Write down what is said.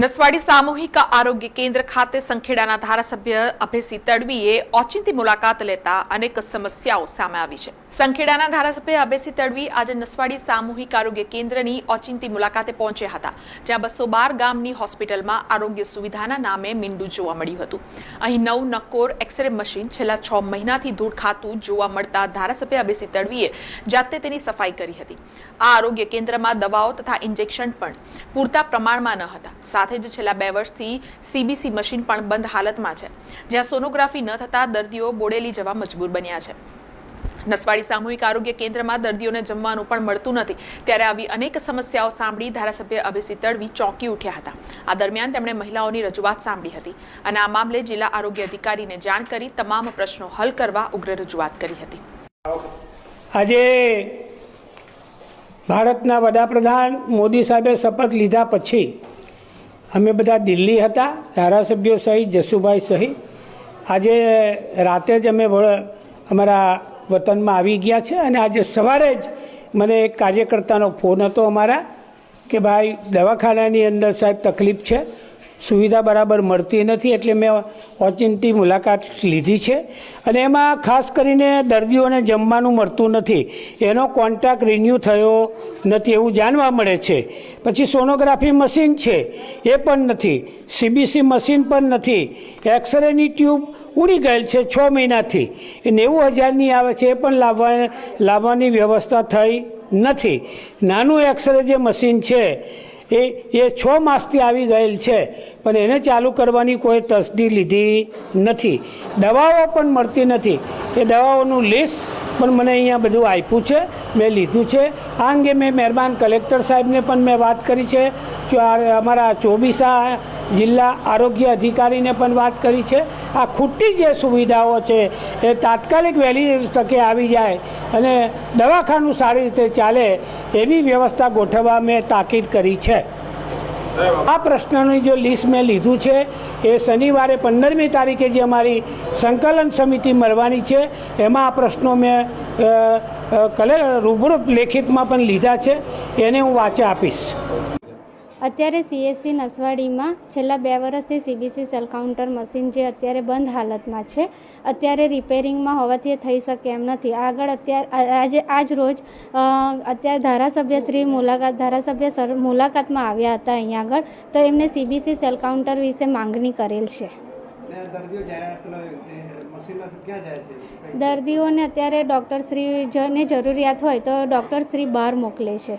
નસવાડી સામૂહિક આરોગ્ય કેન્દ્ર ખાતે સંખેડાના ધારાસભ્ય અભયસિંહ તડવીએ ઓચિંતી મુલાકાત લેતા અનેક સમસ્યાઓ સામે આવી છે. સંખેડાના ધારાસભ્ય અભયસિંહ તડવી આજે નસવાડી સામૂહિક આરોગ્ય કેન્દ્રની ઓચિંતી મુલાકાતે પહોંચ્યા હતા, જ્યાં બસો બાર ગામની હોસ્પિટલમાં આરોગ્ય સુવિધાના નામે મીંડું જોવા મળ્યું હતું. અહીં નવ નક્કોર એક્સરે મશીન છેલ્લા છ મહિનાથી ધૂળ ખાતું જોવા મળતા ધારાસભ્ય અભયસિંહ તડવીએ જાતે તેની સફાઈ કરી હતી. આ આરોગ્ય કેન્દ્રમાં દવાઓ તથા ઇન્જેક્શન પણ પૂરતા પ્રમાણમાં ન હતા. સાથે જ છેલ્લા બે વર્ષથી સીબીસી મશીન પણ બંધ હાલતમાં છે, જ્યાં સોનોગ્રાફી ન થતાં દર્દીઓ બોડેલી જવા મજબૂર બન્યા છે. નસવાડી સામૂહિક આરોગ્ય કેન્દ્રમાં દર્દીઓને જમવાનું પણ મળતું નથી, ત્યારે આવી અનેક સમસ્યાઓ સાંભળી ધારાસભ્ય અભયસિંહ તડવી ચોંકી ઉઠ્યા હતા. આ દરમિયાન તેમણે મહિલાઓની રજૂઆત સાંભળી હતી અને આ મામલે જિલ્લા આરોગ્ય અધિકારીને જાણ કરી તમામ પ્રશ્નો હલ કરવા ઉગ્ર રજૂઆત કરી હતી. આજે ભારતના વડાપ્રધાન મોદી સાહેબે શપથ લીધા પછી અમે બધા દિલ્હી હતા, ધારાસભ્યો સહિત, જસુભાઈ સહિત. આજે રાતે જ અમે અમારા વતનમાં આવી ગયા છે અને આજે સવારે જ મને એક કાર્યકર્તાનો ફોન હતો અમારા કે ભાઈ દવાખાનાની અંદર સાહેબ તકલીફ છે. સુવિધા બરાબર મળતી નથી એટલે મેં ઓચિંતી મુલાકાત લીધી છે. અને એમાં ખાસ કરીને દર્દીઓને જમવાનું મળતું નથી. એનો કોન્ટ્રાક્ટ રિન્યૂ થયો નથી એવું જાણવા મળે છે. પછી સોનોગ્રાફી મશીન છે, એ પણ નથી. સીબીસી મશીન પણ નથી. એક્સરેની ટ્યુબ ઉડી ગયેલ છે છ મહિનાથી. એ નેવું હજારની આવે છે, એ પણ લાવવા, લાવવાની વ્યવસ્થા થઈ નથી. નાનું એક્સરે જે મશીન છે એ એ છ માસથી આવી ગયેલ છે. પણ એને ચાલુ કરવાની કોઈ તસદી લીધી નથી. દવાઓ પણ મળતી નથી. એ દવાઓનું લિસ્ટ પણ મને અહીંયા બધું આપ્યું છે. મેં લીધું છે. આ અંગે મેં મહેરબાન કલેક્ટર સાહેબને પણ મેં વાત કરી છે. અમારા ચોબીસા જિલ્લા આરોગ્ય અધિકારીને પણ વાત કરી છે. આ ખૂટી જે સુવિધાઓ છે, એ તાત્કાલિક વહેલી તકે આવી જાય અને દવાખાનું સારી રીતે ચાલે એવી વ્યવસ્થા ગોઠવવા મેં તાકીદ કરી છે. આ પ્રશ્નની જો લિસ્ટ મેં લીધું છે, એ શનિવારે પંદરમી તારીખે જે અમારી સંકલન સમિતિ મળવાની છે, એમાં આ પ્રશ્નો મેં કલે રૂબરૂ લેખિતમાં પણ લીધા છે, એને હું વાંચા આપીશ. અત્યારે સીએસસી નસવાડીમાં છેલ્લા બે વર્ષથી સીબીસી સેલ કાઉન્ટર મશીન જે અત્યારે બંધ હાલતમાં છે અત્યારે રિપેરિંગમાં હોવાથી એ થઈ શકે એમ નથી. આગળ અત્યારે આજે આજ રોજ અત્યારે ધારાસભ્ય શ્રી મુલાકાત ધારાસભ્ય સર મુલાકાતમાં આવ્યા હતા અહીંયા આગળ તો એમને સીબીસી સેલ કાઉન્ટર વિશે માંગણી કરેલ છે. ને દર્દીઓને અત્યારે ડૉક્ટર શ્રી જને જરૂરિયાત હોય તો ડૉક્ટર શ્રી બહાર મોકલે છે.